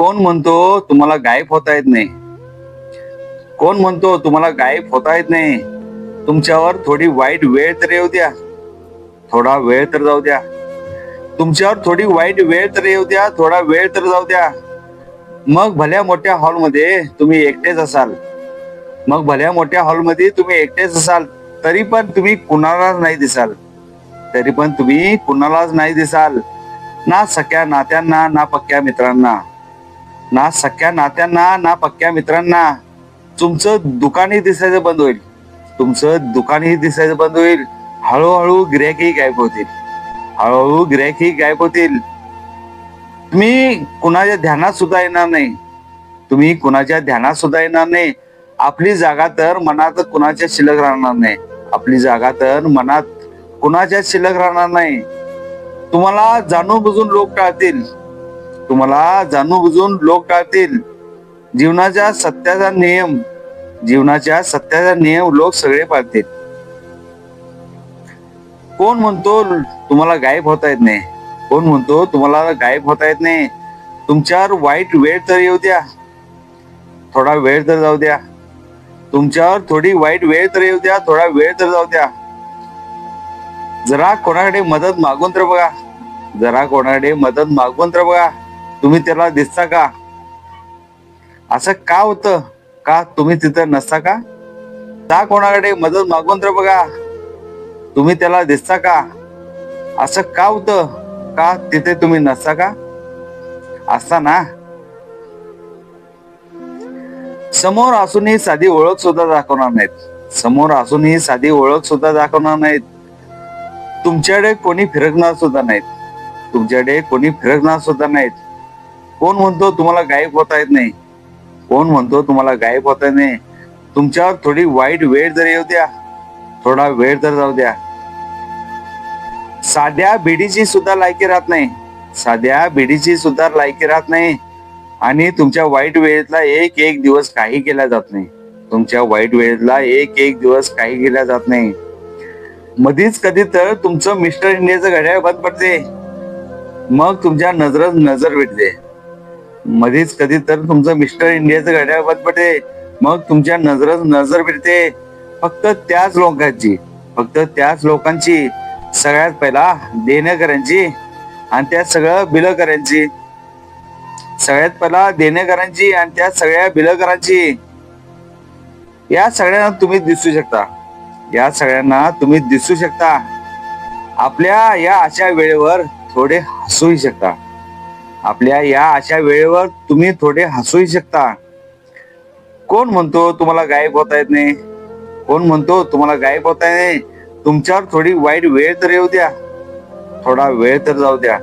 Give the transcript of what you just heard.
कोण म्हणतो तुम्हाला गायब होता येत नाही? कोण म्हणतो तुम्हाला गायब होता येत नाही? तुमच्यावर थोडी वाईट वेळ तर येऊ द्या. थोडा वेळ तर जाऊ द्या. तुमच्यावर थोडी वाईट वेळ तर येऊ द्या थोडा वेळ तर जाऊ द्या. मग भल्या मोठ्या हॉलमध्ये तुम्ही एकटेच असाल. मग भल्या मोठ्या हॉलमध्ये तुम्ही एकटेच असाल तरी पण तुम्ही कुणालाच नाही दिसाल. तरी पण तुम्ही कुणालाच नाही दिसाल. ना सख्या नात्यांना ना पक्क्या मित्रांना. ना सख्या नात्यांना ना पक्क्या मित्रांना. तुमचं दुकानही दिसायचं बंद होईल. तुमचं दुकानही दिसायचं बंद होईल. हळूहळू गिऱ्हाईकही गायब होतील. हळूहळू गिऱ्हाईकही गायब होतील. तुम्ही कुणाच्या ध्यानात सुद्धा येणार नाही. तुम्ही कुणाच्या ध्यानात सुद्धा येणार नाही. आपली जागा तर मनात कुणाच्या शिल्लक राहणार नाही. आपली जागा तर मनात कुणाच्या शिल्लक राहणार नाही. तुम्हाला जाणून बुजून लोक टाळतील. तुम्हाला जाणून बुजून लोक टाळतील जीवनाच्या सत्याचा नियम जीवनाच्या सत्याचा नियम लोक सगळे पाळतील. कोण म्हणतो तुम्हाला गायब होता येत नाही कोण म्हणतो तुम्हाला गायब होता येत नाही तुमच्यावर वाईट वेळ तर येऊ द्या. थोडा वेळ तर जाऊ द्या. तुमच्यावर थोडी वाईट वेळ तर येऊ द्या थोडा वेळ तर जाऊ द्या. जरा कोणाकडे मदत मागून तर बघा. जरा कोणाकडे मदत मागून तर बघा. तुम्ही त्याला दिसता का? असं का होतं? का तुम्ही तिथं नसता का? जा कोणाकडे मदत मागून तर बघा. तुम्ही त्याला दिसता का? असं का होतं? का तिथे तुम्ही नसता का? असता ना. समोर असूनही साधी ओळख सुद्धा दाखवणार नाहीत. समोर असूनही साधी ओळख सुद्धा दाखवणार नाहीत. तुमच्याकडे कोणी फिरकणार सुद्धा नाहीत. तुमच्याकडे कोणी फिरकणार सुद्धा नाहीत. कोण म्हणतो तुम्हाला गायब होता येत नाही? कोण म्हणतो तुम्हाला गायब होता येत नाही? तुमच्यावर थोडी वाईट वेळ जर येऊ द्या. थोडा वेळ तर जाऊ द्या. साध्या बिडीची सुद्धा लायकी राहत नाही. साध्या बिडीची सुद्धा लायकी राहत नाही. आणि तुमच्या वाईट वेळेतला एक एक दिवस काही केला जात नाही. तुमच्या वाईट वेळेतला एक एक दिवस काही केला जात नाही. मधीच कधी तर तुमचं मिस्टर इंडियाचं घड्याळ बंद पडते. मग तुमच्या नजरच नजर भेटते मध्येच कधी तर तुमचं मिस्टर इंडियाचं घड्याळ बंद पडते मग तुमच्या नजर नजर भेटते फक्त त्याच लोकांची फक्त त्याच लोकांची. सगळ्यात पहिला देणेकऱ्यांची आणि त्या सगळं बिलकऱ्यांची. सगळ्यात पहिला देणेकरांची आणि त्या सगळ्या बिलकरांची या सगळ्यांना तुम्ही दिसू शकता. या सगळ्यांना तुम्ही दिसू शकता. आपल्या या अशा वेळेवर थोडे हसूही शकता. आपल्या या अशा वेळेवर तुम्ही थोडे हसूही शकता. कोण म्हणतो तुम्हाला गायब होता येत नाही? कोण म्हणतो तुम्हाला गायब होता येत नाही? तुमच्यावर थोडी वाईट वेळ तर येऊ द्या. थोडा वेळ तर जाऊ द्या.